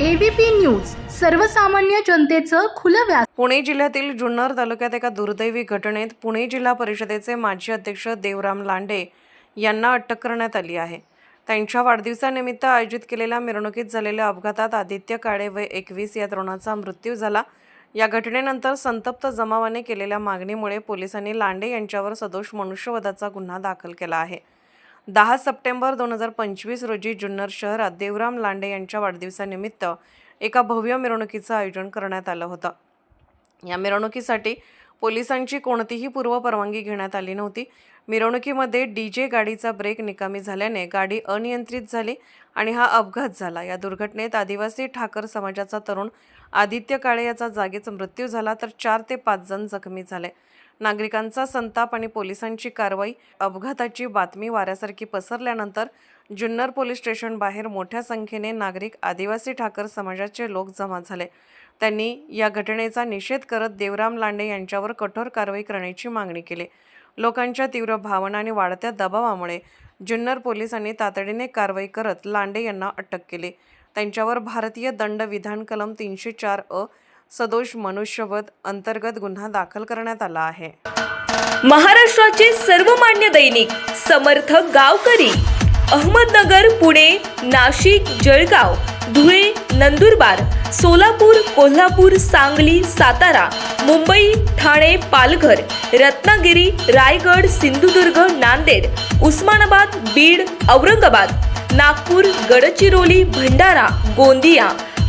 ABP news सर्वसामान्य जनतेचं खुलं व्यास पुणे जिल्ह्यातील जुन्नर तालुक्यात एका दुर्दैवी घटनेत पुणे जिल्हा परिषदेचे माजी अध्यक्ष देवराम लांडे यांना अटक करण्यात आली आहे. त्यांच्या वाढदिवसानिमित्त आयोजित केलेल्या मिरवणुकीत झालेल्या अपघातात आदित्य काळे वय एकवीस या तरुणाचा मृत्यू झाला. या घटनेनंतर संतप्त जमावाने केलेल्या मागणीमुळे पोलिसांनी लांडे यांच्यावर सदोष मनुष्यवधाचा गुन्हा दाखल केला आहे. दहा सप्टेंबर दोन हजार पंचवीस रोजी जुन्नर शहरात देवराम लांडे यांच्या वाढदिवसानिमित्त एका भव्य मिरवणुकीचं आयोजन करण्यात आलं होतं. या मिरवणुकीसाठी पोलिसांची कोणतीही पूर्वपरवानगी घेण्यात आली नव्हती. मिरवणुकीमध्ये डी जे गाडीचा ब्रेक निकामी झाल्याने गाडी अनियंत्रित झाली आणि हा अपघात झाला. या दुर्घटनेत आदिवासी ठाकर समाजाचा तरुण आदित्य काळे याचा जागीच मृत्यू झाला तर चार ते पाच जण जखमी झाले. नागरिकांचा संताप आणि पोलिसांची कारवाई अपघाताची बातमी वाऱ्यासारखी पसरल्यानंतर जुन्नर पोलीस स्टेशन बाहेर मोठ्या संख्येने नागरिक आदिवासी ठाकर समाजाचे लोक जमा झाले. त्यांनी या घटनेचा निषेध करत देवराम लांडे यांच्यावर कठोर कारवाई करण्याची मागणी केली. लोकांच्या तीव्र भावना आणि वाढत्या दबावामुळे जुन्नर पोलिसांनी तातडीने कारवाई करत लांडे यांना अटक केली. त्यांच्यावर भारतीय दंड विधान कलम तीनशे चार अ सदोष मनुष्यवध अंतर्गत गुन्हा दाखल करण्यात आला आहे. महाराष्ट्राचे सर्वमान्य दैनिक समर्थ गावकरी अहमदनगर पुणे नाशिक जळगाव धुळे नंदुरबार सोलापूर कोल्हापूर सांगली सातारा मुंबई ठाणे पालघर रत्नागिरी रायगड सिंधुदुर्ग नांदेड उस्मानाबाद बीड औरंगाबाद नागपूर गडचिरोली भंडारा गोंदिया